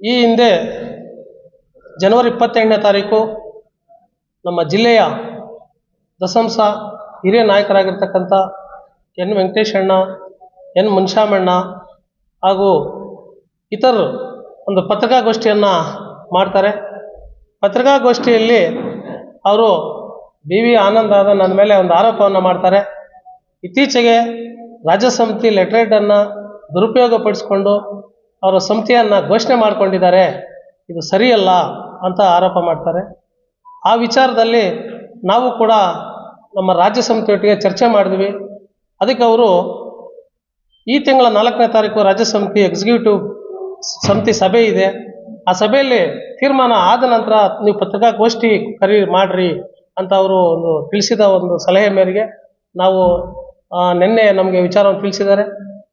ಈ ಹಿಂದೆ ಜನವರಿ ಇಪ್ಪತ್ತೆಂಟನೇ ತಾರೀಕು ನಮ್ಮ ಜಿಲ್ಲೆಯ ದಸಂಸ ಹಿರಿಯ ನಾಯಕರಾಗಿರ್ತಕ್ಕಂಥ ಎನ್ ವೆಂಕಟೇಶಣ್ಣ ಎನ್ ಮುನ್ಶಾಮಣ್ಣ ಹಾಗೂ ಇತರರು ಒಂದು ಪತ್ರಿಕಾಗೋಷ್ಠಿಯನ್ನು ಮಾಡ್ತಾರೆ. ಪತ್ರಿಕಾಗೋಷ್ಠಿಯಲ್ಲಿ ಅವರು ಬಿ ವಿ ಆನಂದ್ ಆದ ನನ್ನ ಮೇಲೆ ಒಂದು ಆರೋಪವನ್ನು ಮಾಡ್ತಾರೆ. ಇತ್ತೀಚೆಗೆ ರಾಜ್ಯ ಸಮಿತಿ ಲೆಟ್ರೇಟನ್ನು ದುರುಪಯೋಗಪಡಿಸಿಕೊಂಡು ಅವರ ಸಮಿತಿಯನ್ನು ಘೋಷಣೆ ಮಾಡಿಕೊಂಡಿದ್ದಾರೆ, ಇದು ಸರಿಯಲ್ಲ ಅಂತ ಆರೋಪ ಮಾಡ್ತಾರೆ. ಆ ವಿಚಾರದಲ್ಲಿ ನಾವು ಕೂಡ ನಮ್ಮ ರಾಜ್ಯ ಸಮಿತಿಯೊಟ್ಟಿಗೆ ಚರ್ಚೆ ಮಾಡಿದ್ವಿ. ಅದಕ್ಕೆ ಅವರು ಈ ತಿಂಗಳ ನಾಲ್ಕನೇ ತಾರೀಕು ರಾಜ್ಯ ಸಮಿತಿ ಎಕ್ಸಿಕ್ಯೂಟಿವ್ ಸಮಿತಿ ಸಭೆ ಇದೆ. ಆ ಸಭೆಯಲ್ಲಿ ತೀರ್ಮಾನ ಆದ ನಂತರ ನೀವು ಪತ್ರಿಕಾಗೋಷ್ಠಿ ಕರಿ ಮಾಡಿರಿ ಅಂತ ಅವರು ಒಂದು ತಿಳಿಸಿದ ಒಂದು ಸಲಹೆ ಮೇರೆಗೆ ನಾವು ನಿನ್ನೆ ನಮಗೆ ವಿಚಾರವನ್ನು ತಿಳಿಸಿದ್ದಾರೆ.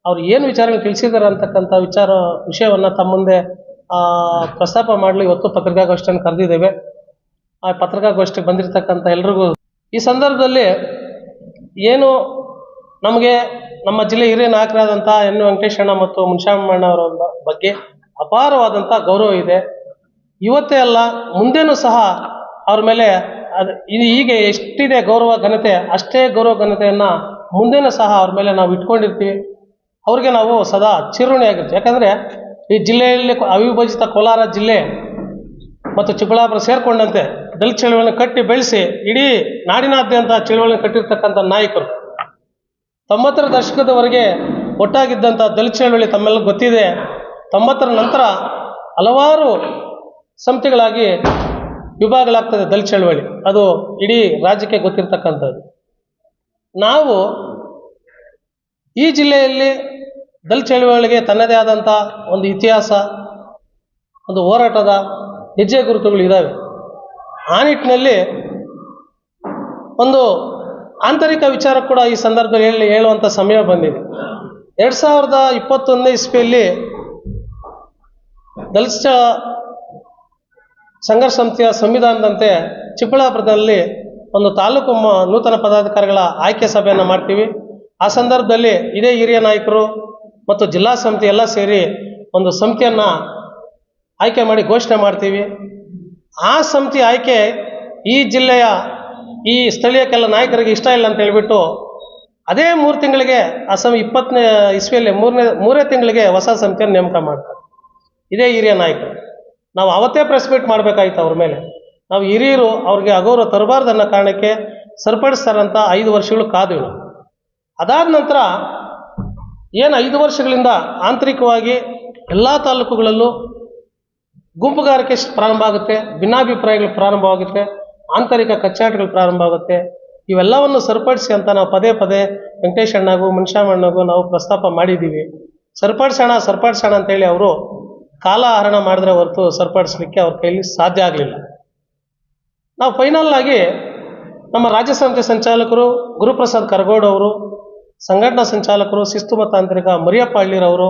ಅವ್ರು ಏನು ವಿಚಾರಗಳು ತಿಳಿಸಿದ್ದಾರೆ ಅಂತಕ್ಕಂಥ ವಿಚಾರ ವಿಷಯವನ್ನು ತಮ್ಮ ಮುಂದೆ ಪ್ರಸ್ತಾಪ ಮಾಡಲು ಇವತ್ತು ಪತ್ರಿಕಾಗೋಷ್ಠಿಯನ್ನು ಕರೆದಿದ್ದೇವೆ. ಆ ಪತ್ರಿಕಾಗೋಷ್ಠಿಗೆ ಬಂದಿರತಕ್ಕಂಥ ಎಲ್ರಿಗೂ ಈ ಸಂದರ್ಭದಲ್ಲಿ ಏನು ನಮಗೆ ನಮ್ಮ ಜಿಲ್ಲೆ ಹಿರಿಯ ನಾಯಕರಾದಂಥ ಎನ್ ವೆಂಕಟೇಶಣ್ಣ ಮತ್ತು ಮುನ್ಷಾಮಣ್ಣ ಅವರ ಬಗ್ಗೆ ಅಪಾರವಾದಂಥ ಗೌರವ ಇದೆ. ಇವತ್ತೇ ಅಲ್ಲ, ಮುಂದೆನೂ ಸಹ ಅವ್ರ ಮೇಲೆ ಅದು ಇದು ಹೀಗೆ ಎಷ್ಟಿದೆ ಗೌರವ ಘನತೆ, ಅಷ್ಟೇ ಗೌರವ ಘನತೆಯನ್ನು ಮುಂದೆನೂ ಸಹ ಅವ್ರ ಮೇಲೆ ನಾವು ಇಟ್ಕೊಂಡಿರ್ತೀವಿ. ಅವ್ರಿಗೆ ನಾವು ಸದಾ ಚಿರುಣಿಯಾಗಿರ್ತೀವಿ ಯಾಕಂದರೆ ಈ ಜಿಲ್ಲೆಯಲ್ಲಿ ಅವಿಭಜಿತ ಕೋಲಾರ ಜಿಲ್ಲೆ ಮತ್ತು ಚಿಕ್ಕಬಳ್ಳಾಪುರ ಸೇರಿಕೊಂಡಂತೆ ದಲಿತ ಚಳವಳಿಯನ್ನು ಕಟ್ಟಿ ಬೆಳೆಸಿ ಇಡೀ ನಾಡಿನಾದ್ಯಂತ ಚಳವಳಿಯನ್ನು ಕಟ್ಟಿರ್ತಕ್ಕಂಥ ನಾಯಕರು. ತೊಂಬತ್ತರ ದಶಕದವರೆಗೆ ಒಟ್ಟಾಗಿದ್ದಂಥ ದಲಿತ ಚಳವಳಿ ತಮ್ಮೆಲ್ಲ ಗೊತ್ತಿದೆ. ತೊಂಬತ್ತರ ನಂತರ ಹಲವಾರು ಸಮಿತಿಗಳಾಗಿ ವಿಭಾಗಗಳಾಗ್ತದೆ ದಲಿತ ಚಳವಳಿ. ಅದು ಇಡೀ ರಾಜ್ಯಕ್ಕೆ ಗೊತ್ತಿರ್ತಕ್ಕಂಥದ್ದು. ನಾವು ಈ ಜಿಲ್ಲೆಯಲ್ಲಿ ದಲಿತ ಚಳವಳಿಗೆ ತನ್ನದೇ ಆದಂಥ ಒಂದು ಇತಿಹಾಸ, ಒಂದು ಹೋರಾಟದ ಹೆಜ್ಜೆ ಗುರುತುಗಳು ಇದ್ದಾವೆ ಆ ನಿಟ್ಟಿನಲ್ಲಿ ಒಂದು ಆಂತರಿಕ ವಿಚಾರ ಕೂಡ ಈ ಸಂದರ್ಭದಲ್ಲಿ ಹೇಳಿ ಹೇಳುವಂಥ ಸಮಯ ಬಂದಿದೆ. ಎರಡು ಸಾವಿರದ ಇಪ್ಪತ್ತೊಂದನೇ ಇಸ್ವಿಯಲ್ಲಿ ದಲಿತ ಸಂಘರ್ಷ ಸಂಸ್ಥೆಯ ಸಂವಿಧಾನದಂತೆ ಚಿಕ್ಕಬಳ್ಳಾಪುರದಲ್ಲಿ ಒಂದು ತಾಲೂಕು ನೂತನ ಪದಾಧಿಕಾರಿಗಳ ಆಯ್ಕೆ ಸಭೆಯನ್ನು ಮಾಡ್ತೀವಿ. ಆ ಸಂದರ್ಭದಲ್ಲಿ ಇದೇ ಹಿರಿಯ ನಾಯಕರು ಮತ್ತು ಜಿಲ್ಲಾ ಸಮಿತಿ ಎಲ್ಲ ಸೇರಿ ಒಂದು ಸಮಿತಿಯನ್ನು ಆಯ್ಕೆ ಮಾಡಿ ಘೋಷಣೆ ಮಾಡ್ತೀವಿ. ಆ ಸಮಿತಿ ಆಯ್ಕೆ ಈ ಜಿಲ್ಲೆಯ ಈ ಸ್ಥಳೀಯ ಕೆಲ ನಾಯಕರಿಗೆ ಇಷ್ಟ ಇಲ್ಲ ಅಂತ ಹೇಳಿಬಿಟ್ಟು ಅದೇ ಮೂರು ತಿಂಗಳಿಗೆ ಆ ಸಮ ಇಪ್ಪತ್ತನೇ ಇಸ್ವಿಯಲ್ಲಿ ಮೂರನೇ, ಮೂರೇ ತಿಂಗಳಿಗೆ ಹೊಸ ಸಮಿತಿಯನ್ನು ನೇಮಕ ಮಾಡ್ತಾರೆ. ಇದೇ ಹಿರಿಯ ನಾಯಕರು. ನಾವು ಅವತ್ತೇ ಪ್ರೆಸ್ ಮೀಟ್ ಮಾಡಬೇಕಾಯ್ತು ಅವ್ರ ಮೇಲೆ. ನಾವು ಹಿರಿಯರು ಅವ್ರಿಗೆ ಅಗೌರವ ತರಬಾರ್ದು ಅನ್ನೋ ಕಾರಣಕ್ಕೆ ಸರಿಪಡಿಸ್ತಾರಂತ ಐದು ವರ್ಷಗಳು ಕಾದ್ವಿ ಅದಾದ ನಂತರ ಏನು ಐದು ವರ್ಷಗಳಿಂದ ಆಂತರಿಕವಾಗಿ ಎಲ್ಲ ತಾಲೂಕುಗಳಲ್ಲೂ ಗುಂಪುಗಾರಿಕೆ ಪ್ರಾರಂಭ ಆಗುತ್ತೆ, ಭಿನ್ನಾಭಿಪ್ರಾಯಗಳು ಪ್ರಾರಂಭವಾಗುತ್ತೆ ಆಂತರಿಕ ಕಚ್ಚಾಟಗಳು ಪ್ರಾರಂಭ ಆಗುತ್ತೆ. ಇವೆಲ್ಲವನ್ನು ಸರಿಪಡಿಸಿ ಅಂತ ನಾವು ಪದೇ ಪದೇ ವೆಂಕಟೇಶ್ ಅಣ್ಣಗೂ ಮುನ್ಷಾಮಣ್ಣಗೂ ನಾವು ಪ್ರಸ್ತಾಪ ಮಾಡಿದ್ದೀವಿ. ಸರಿಪಡಿಸೋಣ ಸರಿಪಡಿಸೋಣ ಅಂತೇಳಿ ಅವರು ಕಾಲ ಹರಣ ಮಾಡಿದ್ರೆ ಹೊರತು ಸರಿಪಡಿಸಲಿಕ್ಕೆ ಅವ್ರ ಕೈಲಿ ಸಾಧ್ಯ ಆಗಲಿಲ್ಲ. ನಾವು ಫೈನಲ್ ಆಗಿ ನಮ್ಮ ರಾಜ್ಯ ಸಮಿತಿ ಸಂಚಾಲಕರು ಗುರುಪ್ರಸಾದ್ ಕರಗೋಡ್ ಅವರು ಸಂಘಟನಾ ಸಂಚಾಲಕರು ಶಿಸ್ತು ಮತ್ತು ತಾಂತ್ರಿಕ ಮರಿಯಪ್ಪ ಹಳ್ಳಿರವರು,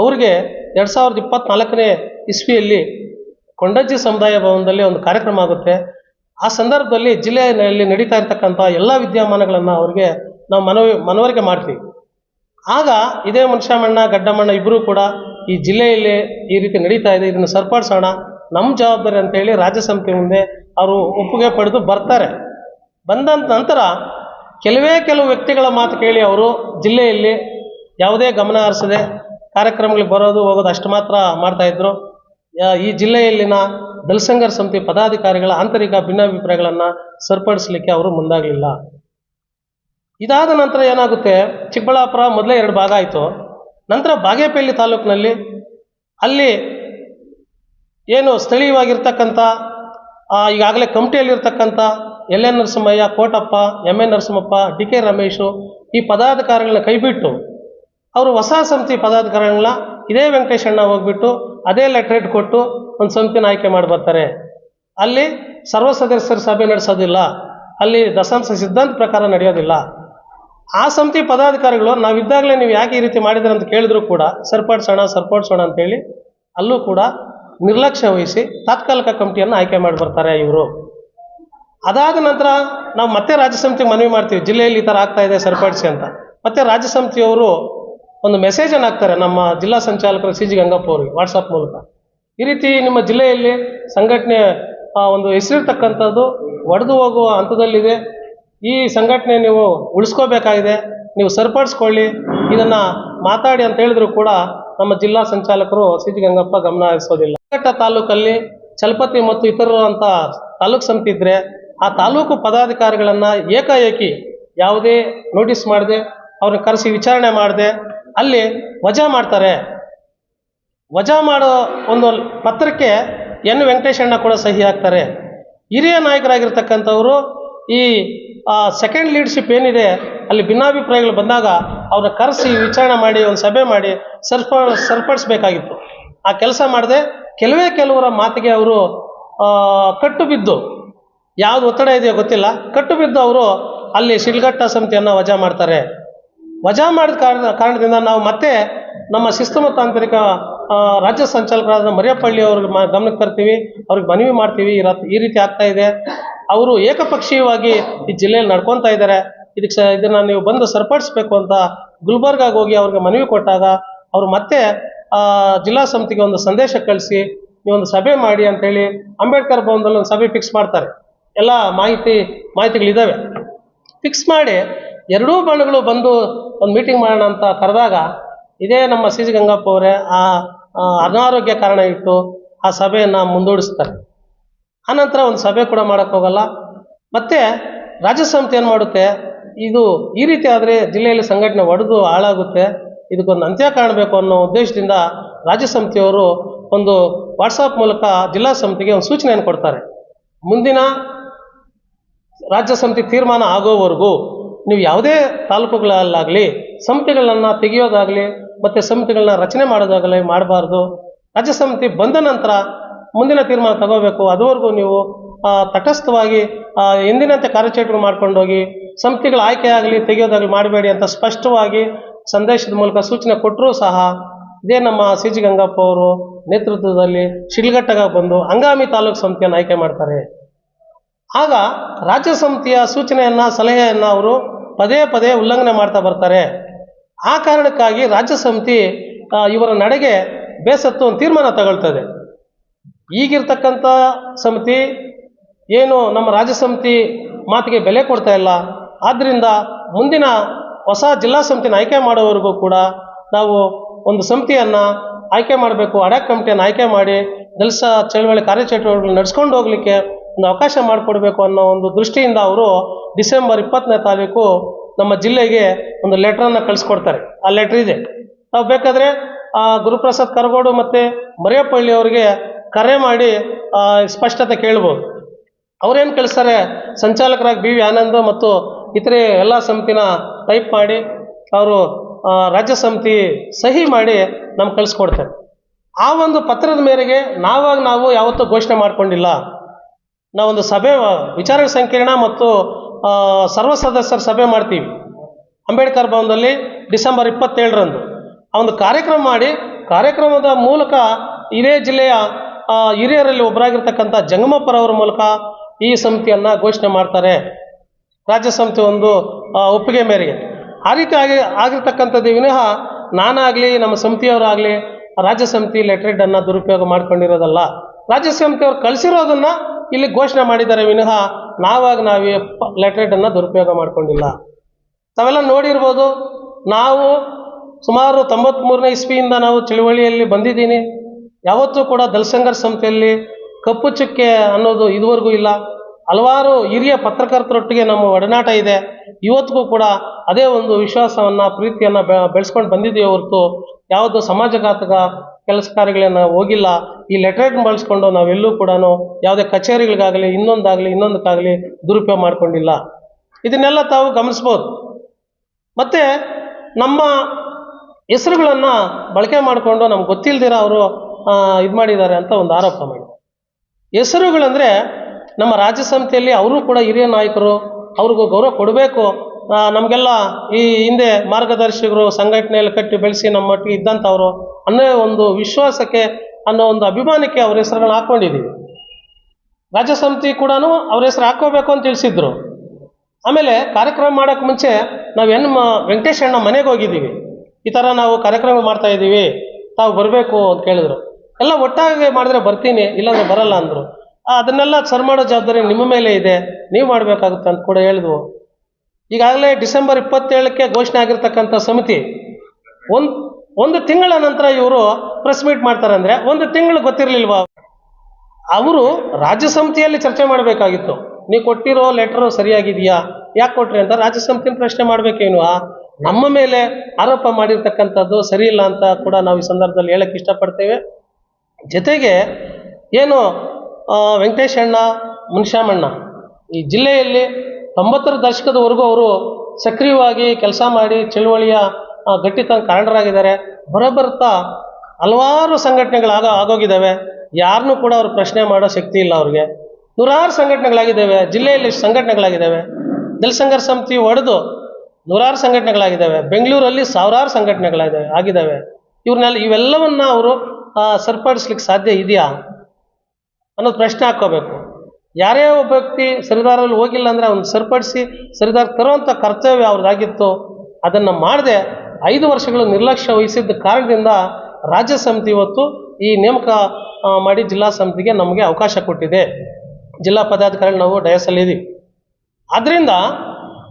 ಅವ್ರಿಗೆ ಎರಡು ಸಾವಿರದ ಇಪ್ಪತ್ನಾಲ್ಕನೇ ಇಸ್ವಿಯಲ್ಲಿ ಕೊಂಡಜ್ಜಿ ಸಮುದಾಯ ಭವನದಲ್ಲಿ ಒಂದು ಕಾರ್ಯಕ್ರಮ ಆಗುತ್ತೆ. ಆ ಸಂದರ್ಭದಲ್ಲಿ ಜಿಲ್ಲೆಯಲ್ಲಿ ನಡೀತಾ ಇರತಕ್ಕಂಥ ಎಲ್ಲ ವಿದ್ಯಮಾನಗಳನ್ನು ಅವ್ರಿಗೆ ನಾವು ಮನವಿ, ಮನವರಿಕೆ ಮಾಡ್ತೀವಿ. ಆಗ ಇದೇ ಮನುಷ್ಯಮಣ್ಣ ಗಡ್ಡಮಣ್ಣ ಇಬ್ಬರೂ ಕೂಡ ಈ ಜಿಲ್ಲೆಯಲ್ಲಿ ಈ ರೀತಿ ನಡೀತಾ ಇದೆ, ಇದನ್ನು ಸರಿಪಡಿಸೋಣ ನಮ್ಮ ಜವಾಬ್ದಾರಿ ಅಂತೇಳಿ ರಾಜ್ಯ ಸಮಿತಿ ಮುಂದೆ ಅವರು ಒಪ್ಪಿಗೆ ಪಡೆದು ಬರ್ತಾರೆ. ಬಂದ ನಂತರ ಕೆಲವೇ ಕೆಲವು ವ್ಯಕ್ತಿಗಳ ಮಾತು ಕೇಳಿ ಅವರು ಜಿಲ್ಲೆಯಲ್ಲಿ ಯಾವುದೇ ಗಮನ ಹರಿಸದೆ ಕಾರ್ಯಕ್ರಮಗಳಿಗೆ ಬರೋದು ಹೋಗೋದು ಅಷ್ಟು ಮಾತ್ರ ಮಾಡ್ತಾಯಿದ್ರು ಈ ಜಿಲ್ಲೆಯಲ್ಲಿನ ದಲ್ಸಂಗರ್ ಸಮಿತಿ ಪದಾಧಿಕಾರಿಗಳ ಆಂತರಿಕ ಭಿನ್ನಾಭಿಪ್ರಾಯಗಳನ್ನು ಸರಿಪಡಿಸಲಿಕ್ಕೆ ಅವರು ಮುಂದಾಗಲಿಲ್ಲ. ಇದಾದ ನಂತರ ಏನಾಗುತ್ತೆ, ಚಿಕ್ಕಬಳ್ಳಾಪುರ ಮೊದಲೇ ಎರಡು ಭಾಗ ಆಯಿತು. ನಂತರ ಬಾಗೇಪಲ್ಲಿ ತಾಲೂಕಿನಲ್ಲಿ ಅಲ್ಲಿ ಏನು ಸ್ಥಳೀಯವಾಗಿರ್ತಕ್ಕಂಥ ಈಗಾಗಲೇ ಕಮಿಟಿಯಲ್ಲಿರ್ತಕ್ಕಂಥ L N Narasimhaiah, Kotappa M N Narasimhappa, D K Ramesh ಈ ಪದಾಧಿಕಾರಿಗಳನ್ನ ಕೈಬಿಟ್ಟು ಅವರು ಹೊಸ ಸಮಿತಿ ಪದಾಧಿಕಾರಿಗಳನ್ನ ಇದೇ ವೆಂಕಟೇಶಣ್ಣ ಹೋಗ್ಬಿಟ್ಟು ಅದೇ ಲೆಟ್ರೇಟ್ ಕೊಟ್ಟು ಒಂದು ಸಮಿತಿನ ಆಯ್ಕೆ ಮಾಡಿ ಬರ್ತಾರೆ. ಅಲ್ಲಿ ಸರ್ವ ಸದಸ್ಯರ ಸಭೆ ನಡೆಸೋದಿಲ್ಲ. ಅಲ್ಲಿ ದಶಾಂಶ ಸಿದ್ಧಾಂತ ಪ್ರಕಾರ ನಡೆಯೋದಿಲ್ಲ. ಆ ಸಮಿತಿ ಪದಾಧಿಕಾರಿಗಳು ನಾವಿದ್ದಾಗಲೇ ನೀವು ಯಾಕೆ ಈ ರೀತಿ ಮಾಡಿದ್ರೆ ಅಂತ ಕೇಳಿದ್ರು ಕೂಡ ಸರಿಪಡಿಸೋಣ ಸರಿಪಡಿಸೋಣ ಅಂತೇಳಿ ಅಲ್ಲೂ ಕೂಡ ನಿರ್ಲಕ್ಷ್ಯ ವಹಿಸಿ ತಾತ್ಕಾಲಿಕ ಕಮಿಟಿಯನ್ನು ಆಯ್ಕೆ ಮಾಡಿ ಬರ್ತಾರೆ ಇವರು. ಅದಾದ ನಂತರ ನಾವು ಮತ್ತೆ ರಾಜ್ಯ ಸಮಿತಿಗೆ ಮನವಿ ಮಾಡ್ತೀವಿ, ಜಿಲ್ಲೆಯಲ್ಲಿ ಈ ಥರ ಆಗ್ತಾ ಇದೆ, ಸರಿಪಡಿಸಿ ಅಂತ. ಮತ್ತೆ ರಾಜ್ಯ ಸಮಿತಿಯವರು ಒಂದು ಮೆಸೇಜನ್ನು ಹಾಕ್ತಾರೆ ನಮ್ಮ ಜಿಲ್ಲಾ ಸಂಚಾಲಕರು ಸಿ ಜಿ ಗಂಗಪ್ಪ ಅವರಿಗೆ ವಾಟ್ಸಪ್ ಮೂಲಕ. ಈ ರೀತಿ ನಿಮ್ಮ ಜಿಲ್ಲೆಯಲ್ಲಿ ಸಂಘಟನೆ ಒಂದು ಹೆಸರಿರ್ತಕ್ಕಂಥದ್ದು ಒಡೆದು ಹೋಗುವ ಹಂತದಲ್ಲಿದೆ. ಈ ಸಂಘಟನೆ ನೀವು ಉಳಿಸ್ಕೋಬೇಕಾಗಿದೆ, ನೀವು ಸರಿಪಡಿಸ್ಕೊಳ್ಳಿ. ಇದನ್ನು ಮಾತಾಡಿ ಅಂತ ಹೇಳಿದ್ರು ಕೂಡ ನಮ್ಮ ಜಿಲ್ಲಾ ಸಂಚಾಲಕರು ಸಿ ಜಿ ಗಂಗಪ್ಪ ಗಮನ ಹರಿಸೋದಿಲ್ಲ. ತಾಲೂಕಲ್ಲಿ ಚಲಪತಿ ಮತ್ತು ಇತರರು ಅಂತ ತಾಲೂಕು ಸಮಿತಿ ಇದ್ರೆ ಆ ತಾಲೂಕು ಪದಾಧಿಕಾರಿಗಳನ್ನು ಏಕಾಏಕಿ ಯಾವುದೇ ನೋಟಿಸ್ ಮಾಡದೆ, ಅವ್ರನ್ನ ಕರೆಸಿ ವಿಚಾರಣೆ ಮಾಡದೆ, ಅಲ್ಲಿ ವಜಾ ಮಾಡ್ತಾರೆ. ವಜಾ ಮಾಡೋ ಒಂದು ಪತ್ರಕ್ಕೆ ಎನ್ ವೆಂಕಟೇಶಣ್ಣ ಕೂಡ ಸಹಿ ಹಾಕ್ತಾರೆ. ಹಿರಿಯ ನಾಯಕರಾಗಿರ್ತಕ್ಕಂಥವರು ಈ ಸೆಕೆಂಡ್ ಲೀಡರ್ಶಿಪ್ ಏನಿದೆ, ಅಲ್ಲಿ ಭಿನ್ನಾಭಿಪ್ರಾಯಗಳು ಬಂದಾಗ ಅವ್ರನ್ನ ಕರೆಸಿ ವಿಚಾರಣೆ ಮಾಡಿ, ಒಂದು ಸಭೆ ಮಾಡಿ ಸರ್ಪ, ಸರಿಪಡಿಸ್ಬೇಕಾಗಿತ್ತು. ಆ ಕೆಲಸ ಮಾಡದೆ, ಕೆಲವೇ ಕೆಲವರ ಮಾತಿಗೆ ಅವರು ಕಟ್ಟು ಬಿದ್ದು ಯಾವ್ದು ಒತ್ತಡ ಇದೆಯೋ ಗೊತ್ತಿಲ್ಲ. ಕಟ್ಟು ಬಿದ್ದು ಅವರು ಅಲ್ಲಿ ಶಿಲ್ಘಟ್ಟ ಸಮಿತಿಯನ್ನು ವಜಾ ಮಾಡ್ತಾರೆ. ವಜಾ ಮಾಡಿದ ಕಾರಣ, ಕಾರಣದಿಂದ ನಾವು ಮತ್ತೆ ನಮ್ಮ ಶಿಸ್ತು ಮತ್ತು ಆಂತರಿಕ ರಾಜ್ಯ ಸಂಚಾಲಕರಾದ ಮರಿಯಪ್ಪಳ್ಳಿ ಅವ್ರಿಗೆ ಗಮನಕ್ಕೆ ತರ್ತೀವಿ, ಅವ್ರಿಗೆ ಮನವಿ ಮಾಡ್ತೀವಿ, ಈ ರತ್ ಆಗ್ತಾ ಇದೆ. ಅವರು ಏಕಪಕ್ಷೀಯವಾಗಿ ಈ ಜಿಲ್ಲೆಯಲ್ಲಿ ನಡ್ಕೊತಾ ಇದ್ದಾರೆ. ಇದಕ್ಕೆ ಸ, ಇದನ್ನ ನೀವು ಬಂದು ಸರಿಪಡಿಸ್ಬೇಕು ಅಂತ ಗುಲ್ಬರ್ಗಾಗೆ ಹೋಗಿ ಅವ್ರಿಗೆ ಮನವಿ ಕೊಟ್ಟಾಗ ಅವರು ಮತ್ತೆ ಜಿಲ್ಲಾ ಸಮಿತಿಗೆ ಒಂದು ಸಂದೇಶ ಕಳಿಸಿ, ನೀವೊಂದು ಸಭೆ ಮಾಡಿ ಅಂತೇಳಿ ಅಂಬೇಡ್ಕರ್ ಭವನದಲ್ಲಿ ಒಂದು ಸಭೆ ಫಿಕ್ಸ್ ಮಾಡ್ತಾರೆ. ಎಲ್ಲ ಮಾಹಿತಿ ಮಾಹಿತಿಗಳಿದ್ದಾವೆ ಫಿಕ್ಸ್ ಮಾಡಿ ಎರಡೂ ಬಣಗಳು ಬಂದು ಒಂದು ಮೀಟಿಂಗ್ ಮಾಡೋಣ ಅಂತ ಕರೆದಾಗ ಇದೇ ನಮ್ಮ ಸಿ ಜಿ ಗಂಗಪ್ಪ ಅವರೇ ಆ ಅನಾರೋಗ್ಯ ಕಾರಣ ಇಟ್ಟು ಆ ಸಭೆಯನ್ನು ಮುಂದೂಡಿಸ್ತಾರೆ. ಆನಂತರ ಒಂದು ಸಭೆ ಕೂಡ ಮಾಡೋಕ್ಕೆ ಹೋಗಲ್ಲ. ಮತ್ತೆ ರಾಜ್ಯ ಸಮಿತಿ ಏನು ಮಾಡುತ್ತೆ? ಇದು ಈ ರೀತಿ ಆದರೆ ಜಿಲ್ಲೆಯಲ್ಲಿ ಸಂಘಟನೆ ಒಡೆದು ಹಾಳಾಗುತ್ತೆ. ಇದಕ್ಕೊಂದು ಅಂತ್ಯ ಕಾಣಬೇಕು ಅನ್ನೋ ಉದ್ದೇಶದಿಂದ ರಾಜ್ಯ ಸಮಿತಿಯವರು ಒಂದು ವಾಟ್ಸಪ್ ಮೂಲಕ ಜಿಲ್ಲಾ ಸಮಿತಿಗೆ ಒಂದು ಸೂಚನೆಯನ್ನು ಕೊಡ್ತಾರೆ. ಮುಂದಿನ ರಾಜ್ಯ ಸಮಿತಿ ತೀರ್ಮಾನ ಆಗೋವರೆಗೂ ನೀವು ಯಾವುದೇ ತಾಲೂಕುಗಳಲ್ಲಾಗಲಿ, ಸಮಿತಿಗಳನ್ನು ತೆಗೆಯೋದಾಗಲಿ, ಮತ್ತು ಸಮಿತಿಗಳನ್ನ ರಚನೆ ಮಾಡೋದಾಗಲಿ ಮಾಡಬಾರ್ದು. ರಾಜ್ಯ ಸಮಿತಿ ಬಂದ ನಂತರ ಮುಂದಿನ ತೀರ್ಮಾನ ತಗೋಬೇಕು. ಅದುವರೆಗೂ ನೀವು ತಟಸ್ಥವಾಗಿ ಎಂದಿನಂತೆ ಕಾರ್ಯಚಟುವಟಿಕೆ ಮಾಡ್ಕೊಂಡೋಗಿ, ಸಮಿತಿಗಳ ಆಯ್ಕೆ ಆಗಲಿ ತೆಗೆಯೋದಾಗಲಿ ಮಾಡಬೇಡಿ ಅಂತ ಸ್ಪಷ್ಟವಾಗಿ ಸಂದೇಶದ ಮೂಲಕ ಸೂಚನೆ ಕೊಟ್ಟರೂ ಸಹ ಇದೇ ನಮ್ಮ ಸಿ ಜಿ ಗಂಗಪ್ಪ ಅವರು ನೇತೃತ್ವದಲ್ಲಿ ಶಿಡ್ಲಘಟ್ಟಗ ಬಂದು ಹಂಗಾಮಿ ತಾಲೂಕು ಸಮಿತಿಯನ್ನು ಆಯ್ಕೆ ಮಾಡ್ತಾರೆ. ಆಗ ರಾಜ್ಯ ಸಮಿತಿಯ ಸೂಚನೆಯನ್ನ, ಸಲಹೆಯನ್ನು ಅವರು ಪದೇ ಪದೇ ಉಲ್ಲಂಘನೆ ಮಾಡ್ತಾ ಬರ್ತಾರೆ. ಆ ಕಾರಣಕ್ಕಾಗಿ ರಾಜ್ಯ ಸಮಿತಿ ಇವರ ನಡೆಗೆ ಬೇಸತ್ತು ಒಂದು ತೀರ್ಮಾನ ತಗೊಳ್ತದೆ. ಈಗಿರ್ತಕ್ಕಂಥ ಸಮಿತಿ ಏನು ನಮ್ಮ ರಾಜ್ಯ ಸಮಿತಿ ಮಾತಿಗೆ ಬೆಲೆ ಕೊಡ್ತಾ ಇಲ್ಲ. ಆದ್ದರಿಂದ ಮುಂದಿನ ಹೊಸ ಜಿಲ್ಲಾ ಸಮಿತಿನ ಆಯ್ಕೆ ಮಾಡೋವರೆಗೂ ಕೂಡ ನಾವು ಒಂದು ಸಮಿತಿಯನ್ನು ಆಯ್ಕೆ ಮಾಡಬೇಕು. ಅಡ್ಯಾಕ್ ಕಮಿಟಿಯನ್ನು ಆಯ್ಕೆ ಮಾಡಿ ದಲಿತ ಚಳವಳಿ ಕಾರ್ಯಚಟುವಟಿಕೆಗಳು ನಡೆಸ್ಕೊಂಡು ಹೋಗಲಿಕ್ಕೆ ಅವಕಾಶ ಮಾಡಿಕೊಡ್ಬೇಕು ಅನ್ನೋ ಒಂದು ದೃಷ್ಟಿಯಿಂದ ಅವರು ಡಿಸೆಂಬರ್ ಇಪ್ಪತ್ತನೇ ತಾರೀಕು ನಮ್ಮ ಜಿಲ್ಲೆಗೆ ಒಂದು ಲೆಟ್ರನ್ನು ಕಳಿಸ್ಕೊಡ್ತಾರೆ. ಆ ಲೆಟ್ರ್ ಇದೆ. ನಾವು ಬೇಕಾದರೆ ಗುರುಪ್ರಸಾದ್ ಕರಗೋಡು ಮತ್ತು ಮರಿಯಪ್ಪಳ್ಳಿ ಅವರಿಗೆ ಕರೆ ಮಾಡಿ ಸ್ಪಷ್ಟತೆ ಕೇಳ್ಬೋದು. ಅವ್ರೇನು ಕಳಿಸ್ತಾರೆ? ಸಂಚಾಲಕರಾಗಿ ಬಿ ವಿ ಆನಂದ್ ಮತ್ತು ಇತರೆ ಎಲ್ಲ ಸಮಿತಿನ ಟೈಪ್ ಮಾಡಿ, ಅವರು ರಾಜ್ಯ ಸಮಿತಿ ಸಹಿ ಮಾಡಿ ನಮ್ಗೆ ಕಳಿಸ್ಕೊಡ್ತಾರೆ. ಆ ಒಂದು ಪತ್ರದ ಮೇರೆಗೆ ನಾವಾಗ ನಾವು ಯಾವತ್ತೂ ಘೋಷಣೆ ಮಾಡ್ಕೊಂಡಿಲ್ಲ. ನಾವೊಂದು ಸಭೆ, ವಿಚಾರ ಸಂಕಿರಣ ಮತ್ತು ಸರ್ವ ಸದಸ್ಯರ ಸಭೆ ಮಾಡ್ತೀವಿ. ಅಂಬೇಡ್ಕರ್ ಭವನದಲ್ಲಿ ಡಿಸೆಂಬರ್ ಇಪ್ಪತ್ತೇಳರಂದು. ಆ ಒಂದು ಕಾರ್ಯಕ್ರಮ ಮಾಡಿ, ಕಾರ್ಯಕ್ರಮದ ಮೂಲಕ ಇದೇ ಜಿಲ್ಲೆಯ ಹಿರಿಯರಲ್ಲಿ ಒಬ್ಬರಾಗಿರ್ತಕ್ಕಂಥ ಜಂಗಮಪ್ಪರವರ ಮೂಲಕ ಈ ಸಮಿತಿಯನ್ನು ಘೋಷಣೆ ಮಾಡ್ತಾರೆ. ರಾಜ್ಯ ಸಮಿತಿ ಒಂದು ಒಪ್ಪಿಗೆ ಮೇರೆಗೆ. ಆ ರೀತಿ ಆಗಿ, ಆಗಿರ್ತಕ್ಕಂಥದ್ದು ವಿನಃ ನಾನಾಗಲಿ, ನಮ್ಮ ಸಮಿತಿಯವರಾಗಲಿ, ರಾಜ್ಯ ಸಮಿತಿ ಲೆಟ್ರೇಟನ್ನು ದುರುಪಯೋಗ ಮಾಡ್ಕೊಂಡಿರೋದಲ್ಲ. ರಾಜ್ಯ ಸಮಿತಿಯವರು ಕಳಿಸಿರೋದನ್ನ ಇಲ್ಲಿ ಘೋಷಣೆ ಮಾಡಿದ್ದಾರೆ ವಿನಃ ನಾವಾಗ ನಾವೇ ಲೆಟ್ರೇಡನ್ನು ದುರುಪಯೋಗ ಮಾಡ್ಕೊಂಡಿಲ್ಲ. ತಾವೆಲ್ಲ ನೋಡಿರ್ಬೋದು, ನಾವು ಸುಮಾರು ತೊಂಬತ್ಮೂರನೇ ಇಸ್ವಿಯಿಂದ ನಾವು ಚಳುವಳಿಯಲ್ಲಿ ಬಂದಿದ್ದೀನಿ. ಯಾವತ್ತೂ ಕೂಡ ದಲ್ಸಂಗರ್ ಸಂಸ್ಥೆಯಲ್ಲಿ ಕಪ್ಪು ಚುಕ್ಕೆ ಅನ್ನೋದು ಇದುವರೆಗೂ ಇಲ್ಲ. ಹಲವಾರು ಹಿರಿಯ ಪತ್ರಕರ್ತರೊಟ್ಟಿಗೆ ನಮ್ಮ ಒಡನಾಟ ಇದೆ. ಇವತ್ತಿಗೂ ಕೂಡ ಅದೇ ಒಂದು ವಿಶ್ವಾಸವನ್ನು, ಪ್ರೀತಿಯನ್ನು ಬೆಳೆಸ್ಕೊಂಡು ಬಂದಿದ್ದೀವಿ ಹೊರತು ಯಾವುದು ಸಮಾಜಘಾತಕ ಕೆಲಸ ಕಾರ್ಯಗಳನ್ನ ಹೋಗಿಲ್ಲ, ಈ ಲೆಟರ್ ಬಳಸ್ಕೊಂಡು ನಾವೆಲ್ಲೂ ಕೂಡ ಯಾವುದೇ ಕಚೇರಿಗಳಿಗಾಗಲಿ, ಇನ್ನೊಂದಾಗಲಿ, ಇನ್ನೊಂದಕ್ಕಾಗಲಿ ದುರುಪಯೋಗ ಮಾಡ್ಕೊಂಡಿಲ್ಲ. ಇದನ್ನೆಲ್ಲ ತಾವು ಗಮನಿಸ್ಬೋದು. ಮತ್ತು ನಮ್ಮ ಹೆಸರುಗಳನ್ನು ಬಳಕೆ ಮಾಡಿಕೊಂಡು ನಮ್ಗೆ ಗೊತ್ತಿಲ್ಲದಿರ ಅವರು ಇದು ಮಾಡಿದ್ದಾರೆ ಅಂತ ಒಂದು ಆರೋಪ ಮಾಡಿ. ಹೆಸರುಗಳಂದರೆ ನಮ್ಮ ರಾಜ್ಯ ಸಮಿತಿಯಲ್ಲಿ ಅವರು ಕೂಡ ಹಿರಿಯ ನಾಯಕರು, ಅವ್ರಿಗೂ ಗೌರವ ಕೊಡಬೇಕು. ನಮಗೆಲ್ಲ ಈ ಹಿಂದೆ ಮಾರ್ಗದರ್ಶಕರು ಸಂಘಟನೆಯಲ್ಲಿ ಕಟ್ಟಿ ಬೆಳೆಸಿ ನಮ್ಮ ಮಟ್ಟಿಗೆ ಇದ್ದಂಥವ್ರು ಅನ್ನೋ ಒಂದು ವಿಶ್ವಾಸಕ್ಕೆ ಅನ್ನೋ ಒಂದು ಅಭಿಮಾನಕ್ಕೆ ಅವ್ರ ಹೆಸರುಗಳನ್ನ ಹಾಕ್ಕೊಂಡಿದ್ದೀವಿ ರಾಜ್ಯ ಸಮಿತಿ ಕೂಡ ಅವ್ರ ಹೆಸರು ಹಾಕೋಬೇಕು ಅಂತ ತಿಳಿಸಿದ್ರು. ಆಮೇಲೆ ಕಾರ್ಯಕ್ರಮ ಮಾಡೋಕ್ಕೆ ಮುಂಚೆ ನಾವು ಮ ವೆಂಕಟೇಶ್ ಅಣ್ಣ ಮನೆಗೆ ಹೋಗಿದ್ದೀವಿ. ಈ ಥರ ನಾವು ಕಾರ್ಯಕ್ರಮ ಮಾಡ್ತಾ ಇದ್ದೀವಿ, ತಾವು ಬರಬೇಕು ಅಂತ ಕೇಳಿದ್ರು. ಎಲ್ಲ ಒಟ್ಟಾಗಿ ಮಾಡಿದ್ರೆ ಬರ್ತೀನಿ, ಇಲ್ಲಾಂದ್ರೆ ಬರಲ್ಲ ಅಂದರು. ಅದನ್ನೆಲ್ಲ ಸರ್ ಮಾಡೋ ಜವಾಬ್ದಾರಿ ನಿಮ್ಮ ಮೇಲೆ ಇದೆ, ನೀವು ಮಾಡಬೇಕಾಗುತ್ತೆ ಅಂತ ಕೂಡ ಹೇಳಿದ್ವು ಈಗಾಗಲೇ ಡಿಸೆಂಬರ್ ಇಪ್ಪತ್ತೇಳಕ್ಕೆ ಘೋಷಣೆ ಆಗಿರ್ತಕ್ಕಂಥ ಸಮಿತಿ, ಒಂದು ಒಂದು ತಿಂಗಳ ನಂತರ ಇವರು ಪ್ರೆಸ್ ಮೀಟ್ ಮಾಡ್ತಾರೆ ಅಂದರೆ ಒಂದು ತಿಂಗಳು ಗೊತ್ತಿರಲಿಲ್ವಾ? ಅವರು ರಾಜ್ಯ ಸಮಿತಿಯಲ್ಲಿ ಚರ್ಚೆ ಮಾಡಬೇಕಾಗಿತ್ತು. ನೀವು ಕೊಟ್ಟಿರೋ ಲೆಟರು ಸರಿಯಾಗಿದೆಯಾ? ಯಾಕೆ ಕೊಟ್ರಿ ಅಂತ ರಾಜ್ಯ ಸಮಿತಿನ ಪ್ರಶ್ನೆ ಮಾಡಬೇಕೇನು? ನಮ್ಮ ಮೇಲೆ ಆರೋಪ ಮಾಡಿರ್ತಕ್ಕಂಥದ್ದು ಸರಿ ಇಲ್ಲ ಅಂತ ಕೂಡ ನಾವು ಈ ಸಂದರ್ಭದಲ್ಲಿ ಹೇಳಕ್ಕೆ ಇಷ್ಟಪಡ್ತೇವೆ. ಜೊತೆಗೆ ಏನು ವೆಂಕಟೇಶಣ್ಣ ಮುನ್ಶ್ಯಾಮಣ್ಣ, ಈ ಜಿಲ್ಲೆಯಲ್ಲಿ ತೊಂಬತ್ತರ ದಶಕದವರೆಗೂ ಅವರು ಸಕ್ರಿಯವಾಗಿ ಕೆಲಸ ಮಾಡಿ ಚಳುವಳಿಯ ಗಟ್ಟಿತನ ಕಾರಣರಾಗಿದ್ದಾರೆ. ಬರಬರ್ತಾ ಹಲವಾರು ಸಂಘಟನೆಗಳಾಗ ಆಗೋಗಿದ್ದಾವೆ. ಯಾರನ್ನೂ ಕೂಡ ಅವ್ರು ಪ್ರಶ್ನೆ ಮಾಡೋ ಶಕ್ತಿ ಇಲ್ಲ ಅವ್ರಿಗೆ. ನೂರಾರು ಸಂಘಟನೆಗಳಾಗಿದ್ದಾವೆ. ಜಿಲ್ಲೆಯಲ್ಲಿ ಸಂಘಟನೆಗಳಾಗಿದ್ದಾವೆ. ದಲಿತ ಸಮಿತಿ ಒಡೆದು ನೂರಾರು ಸಂಘಟನೆಗಳಾಗಿದ್ದಾವೆ. ಬೆಂಗಳೂರಲ್ಲಿ ಸಾವಿರಾರು ಸಂಘಟನೆಗಳಾಗಿದ್ದಾವೆ ಆಗಿದ್ದಾವೆ. ಇವ್ರನ್ನೆಲ್ಲ ಇವೆಲ್ಲವನ್ನ ಅವರು ಸರಿಪಡಿಸ್ಲಿಕ್ಕೆ ಸಾಧ್ಯ ಇದೆಯಾ ಅನ್ನೋದು ಪ್ರಶ್ನೆ ಹಾಕ್ಕೋಬೇಕು. ಯಾರೇ ಒಬ್ಬ ವ್ಯಕ್ತಿ ಸರಿದಾರಲ್ಲಿ ಹೋಗಿಲ್ಲ ಅಂದರೆ ಅವ್ನು ಸರಿಪಡಿಸಿ ಸರಿದಾರ ತರುವಂಥ ಕರ್ತವ್ಯ ಅವ್ರದ್ದಾಗಿತ್ತು. ಅದನ್ನು ಮಾಡದೆ ಐದು ವರ್ಷಗಳು ನಿರ್ಲಕ್ಷ್ಯ ವಹಿಸಿದ್ದ ಕಾರಣದಿಂದ ರಾಜ್ಯ ಸಮಿತಿ ಇವತ್ತು ಈ ನೇಮಕ ಮಾಡಿ ಜಿಲ್ಲಾ ಸಮಿತಿಗೆ ನಮಗೆ ಅವಕಾಶ ಕೊಟ್ಟಿದೆ. ಜಿಲ್ಲಾ ಪದಾಧಿಕಾರಿ ನಾವು ಡಯಸಲ್ಲಿದ್ದೀವಿ ಆದ್ದರಿಂದ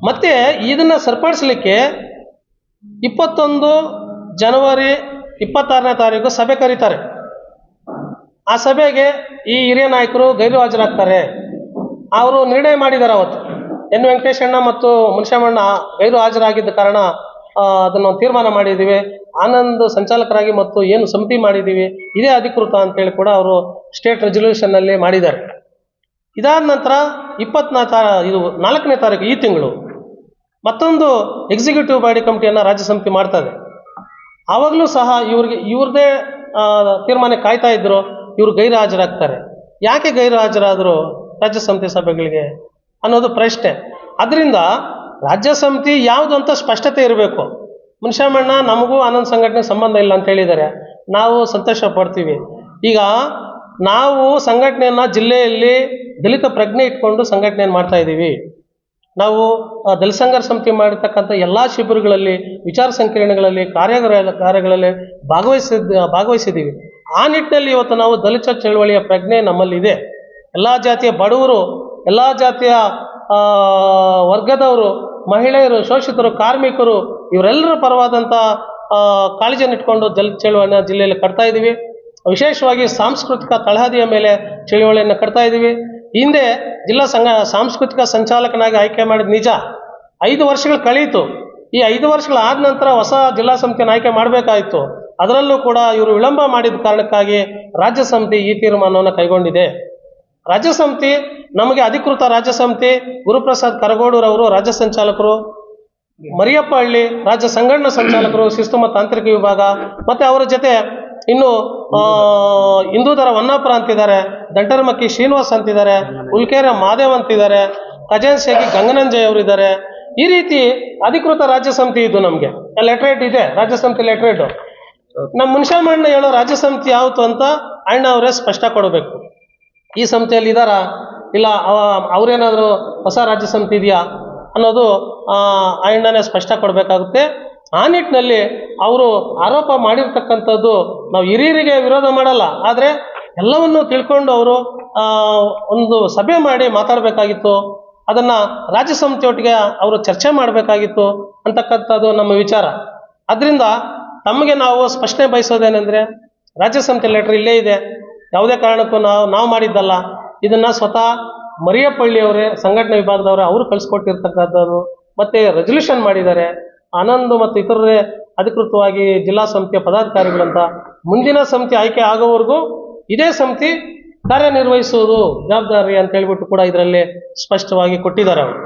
ಮತ್ತೆ ಇದನ್ನು ಸರಿಪಡಿಸಲಿಕ್ಕೆ ಇಪ್ಪತ್ತೊಂದು ಜನವರಿ ಇಪ್ಪತ್ತಾರನೇ ತಾರೀಕು ಸಭೆ ಕರೀತಾರೆ. ಆ ಸಭೆಗೆ ಈ ಹಿರಿಯ ನಾಯಕರು ಗೈರು ಹಾಜರಾಗ್ತಾರೆ ಅವರು ನಿರ್ಣಯ ಮಾಡಿದ್ದಾರೆ ಅವತ್ತು. ಎನ್ ವೆಂಕಟೇಶಣ್ಣ ಮತ್ತು ಮುನ್ಷಮಣ್ಣ ಗೈರು ಹಾಜರಾಗಿದ್ದ ಕಾರಣ ಅದನ್ನು ತೀರ್ಮಾನ ಮಾಡಿದ್ದೀವಿ. ಆನಂದ್ ಸಂಚಾಲಕರಾಗಿ ಮತ್ತು ಏನು ಸಮಿತಿ ಮಾಡಿದ್ದೀವಿ, ಇದೇ ಅಧಿಕೃತ ಅಂತೇಳಿ ಕೂಡ ಅವರು ಸ್ಟೇಟ್ ರೆಸೊಲ್ಯೂಷನ್ನಲ್ಲಿ ಮಾಡಿದ್ದಾರೆ. ಇದಾದ ನಂತರ ಇಪ್ಪತ್ನಾ ತಾ, ಇದು ನಾಲ್ಕನೇ ತಾರೀಕು ಈ ತಿಂಗಳು ಮತ್ತೊಂದು ಎಕ್ಸಿಕ್ಯೂಟಿವ್ ಬಾಡಿ ಕಮಿಟಿಯನ್ನು ರಾಜ್ಯ ಸಮಿತಿ ಮಾಡ್ತದೆ ಆವಾಗಲೂ ಸಹ ಇವ್ರಿಗೆ ಇವ್ರದೇ ತೀರ್ಮಾನ ಕಾಯ್ತಾ ಇದ್ರು. ಇವರು ಗೈರು ಹಾಜರಾಗ್ತಾರೆ ಯಾಕೆ ಗೈರು ಹಾಜರಾದರು ರಾಜ್ಯ ಸಮಿತಿ ಸಭೆಗಳಿಗೆ ಅನ್ನೋದು ಪ್ರಶ್ನೆ. ಅದರಿಂದ ರಾಜ್ಯ ಸಮಿತಿ ಯಾವುದು ಅಂತ ಸ್ಪಷ್ಟತೆ ಇರಬೇಕು. ಮುನ್ಷಾಮಣ್ಣ ನಮಗೂ ಆನಂದ್ ಸಂಘಟನೆ ಸಂಬಂಧ ಇಲ್ಲ ಅಂತ ಹೇಳಿದ್ದಾರೆ. ನಾವು ಸಂತೋಷ ಪಡ್ತೀವಿ. ಈಗ ನಾವು ಸಂಘಟನೆಯನ್ನು ಜಿಲ್ಲೆಯಲ್ಲಿ ದಲಿತ ಪ್ರಜ್ಞೆ ಇಟ್ಕೊಂಡು ಸಂಘಟನೆಯನ್ನು ಮಾಡ್ತಾ ಇದ್ದೀವಿ. ನಾವು ದಲಿತ ಸಂಘರ್ಷ ಸಮಿತಿ ಮಾಡಿರ್ತಕ್ಕಂಥ ಎಲ್ಲ ಶಿಬಿರಗಳಲ್ಲಿ, ವಿಚಾರ ಸಂಕಿರಣಗಳಲ್ಲಿ, ಕಾರ್ಯಾಗಾರ ಕಾರ್ಯಗಳಲ್ಲಿ ಭಾಗವಹಿಸಿದ, ಭಾಗವಹಿಸಿದ್ದೀವಿ. ಆ ನಿಟ್ಟಿನಲ್ಲಿ ಇವತ್ತು ನಾವು ದಲಿತ ಚಳವಳಿಯ ಪ್ರಜ್ಞೆ ನಮ್ಮಲ್ಲಿದೆ. ಎಲ್ಲ ಜಾತಿಯ ಬಡವರು, ಎಲ್ಲ ಜಾತಿಯ ವರ್ಗದವರು, ಮಹಿಳೆಯರು, ಶೋಷಿತರು, ಕಾರ್ಮಿಕರು, ಇವರೆಲ್ಲರ ಪರವಾದಂಥ ಕಾಳಜಿಯನ್ನು ಇಟ್ಕೊಂಡು ದಲಿತ ಚಳವಳಿನ ಜಿಲ್ಲೆಯಲ್ಲಿ ಕಟ್ತಾ ಇದ್ದೀವಿ ವಿಶೇಷವಾಗಿ ಸಾಂಸ್ಕೃತಿಕ ತಳಹದಿಯ ಮೇಲೆ ಚಳುವಳಿಯನ್ನು ಕಟ್ತಾ ಇದ್ದೀವಿ ಹಿಂದೆ ಜಿಲ್ಲಾ ಸಂಘ, ಸಾಂಸ್ಕೃತಿಕ ಸಂಚಾಲಕನಾಗಿ ಆಯ್ಕೆ ಮಾಡಿದ ನಿಜ, ಐದು ವರ್ಷಗಳು ಕಳೀತು. ಈ ಐದು ವರ್ಷಗಳಾದ ನಂತರ ಹೊಸ ಜಿಲ್ಲಾ ಸಮಿತಿಯನ್ನು ಆಯ್ಕೆ ಮಾಡಬೇಕಾಯಿತು. ಅದರಲ್ಲೂ ಕೂಡ ಇವರು ವಿಳಂಬ ಮಾಡಿದ ಕಾರಣಕ್ಕಾಗಿ ರಾಜ್ಯ ಸಮಿತಿ ಈ ತೀರ್ಮಾನವನ್ನು ಕೈಗೊಂಡಿದೆ. ರಾಜ್ಯ ಸಮಿತಿ, ನಮಗೆ ಅಧಿಕೃತ ರಾಜ್ಯ ಸಮಿತಿ, ಗುರುಪ್ರಸಾದ್ ಕರಗೋಡೂರವರು ರಾಜ್ಯ ಸಂಚಾಲಕರು ಮರಿಯಪ್ಪ ಹಳ್ಳಿ ರಾಜ್ಯ ಸಂಘಟನಾ ಸಂಚಾಲಕರು ಶಿಸ್ತು ಮತ್ತು ತಾಂತ್ರಿಕ ವಿಭಾಗ ಮತ್ತು ಅವರ ಜೊತೆ ಇನ್ನು ಹಿಂದೂಧರ ಹೊನ್ನಾಪುರ ಅಂತಿದ್ದಾರೆ ದಂಟರಮಕ್ಕಿ ಶ್ರೀನಿವಾಸ್ ಅಂತಿದ್ದಾರೆ ಉಲ್ಕೇರೆ ಮಾದೇವ್ ಅಂತಿದ್ದಾರೆ ಖಜಾನ್ಸಿಯಾಗಿ ಗಂಗನಂಜಯ್ ಅವರು ಇದ್ದಾರೆ. ಈ ರೀತಿ ಅಧಿಕೃತ ರಾಜ್ಯ ಸಮಿತಿ ಇದು ನಮಗೆ. ಲೆಟ್ರೇಟ್ ಇದೆ, ರಾಜ್ಯ ಸಮಿತಿ ಲೆಟ್ರೇಟ್ ನಮ್ಮ ಮುನ್ಷಾಮಣ್ಣ ಹೇಳೋ ರಾಜ್ಯ ಸಮಿತಿ ಯಾವತ್ತು ಅಂತ ಅಣ್ಣ ಅವರೇ ಸ್ಪಷ್ಟ ಕೊಡಬೇಕು. ಈ ಸಮಿತಿಯಲ್ಲಿ ಇದ್ದಾರಾ ಇಲ್ಲ ಅವರೇನಾದರೂ ಹೊಸ ರಾಜ್ಯ ಸಮಿತಿ ಇದೆಯಾ? ಅನ್ನೋದು ಅಣ್ಣನೇ ಸ್ಪಷ್ಟ ಕೊಡಬೇಕಾಗುತ್ತೆ. ಆ ನಿಟ್ಟಿನಲ್ಲಿ ಅವರು ಆರೋಪ ಮಾಡಿರ್ತಕ್ಕಂಥದ್ದು ನಾವು ಹಿರಿಯರಿಗೆ ವಿರೋಧ ಮಾಡಲ್ಲ. ಆದರೆ ಎಲ್ಲವನ್ನು ತಿಳ್ಕೊಂಡು ಅವರು ಒಂದು ಸಭೆ ಮಾಡಿ ಮಾತಾಡಬೇಕಾಗಿತ್ತು. ಅದನ್ನು ರಾಜ್ಯ ಸಮಿತಿಯೊಟ್ಟಿಗೆ ಅವರು ಚರ್ಚೆ ಮಾಡಬೇಕಾಗಿತ್ತು ಅಂತಕ್ಕಂಥದ್ದು ನಮ್ಮ ವಿಚಾರ. ಅದರಿಂದ ತಮಗೆ ನಾವು ಸ್ಪಷ್ಟನೆ ಬಯಸೋದೇನೆಂದರೆ ರಾಜ್ಯ ಸಮಿತಿ ಲೆಟರ್ ಇಲ್ಲೇ ಇದೆ. ಯಾವುದೇ ಕಾರಣಕ್ಕೂ ನಾವು ನಾವು ಮಾಡಿದ್ದಲ್ಲ. ಇದನ್ನು ಸ್ವತಃ ಮರಿಯಪಳ್ಳಿಯವರೇ ಸಂಘಟನೆ ವಿಭಾಗದವರೇ ಅವರು ಕಳಿಸ್ಕೊಟ್ಟಿರ್ತಕ್ಕಂಥದ್ದು. ಮತ್ತೆ ರೆಸಲ್ಯೂಷನ್ ಮಾಡಿದ್ದಾರೆ. ಆನಂದ್ ಮತ್ತು ಇತರರೇ ಅಧಿಕೃತವಾಗಿ ಜಿಲ್ಲಾ ಸಮಿತಿಯ ಪದಾಧಿಕಾರಿಗಳಂತ ಮುಂದಿನ ಸಮಿತಿ ಆಯ್ಕೆ ಆಗೋವರೆಗೂ ಇದೇ ಸಮಿತಿ ಕಾರ್ಯನಿರ್ವಹಿಸುವುದು ಜವಾಬ್ದಾರಿ ಅಂತ ಹೇಳ್ಬಿಟ್ಟು ಕೂಡ ಇದರಲ್ಲಿ ಸ್ಪಷ್ಟವಾಗಿ ಕೊಟ್ಟಿದ್ದಾರೆ ಅವರು.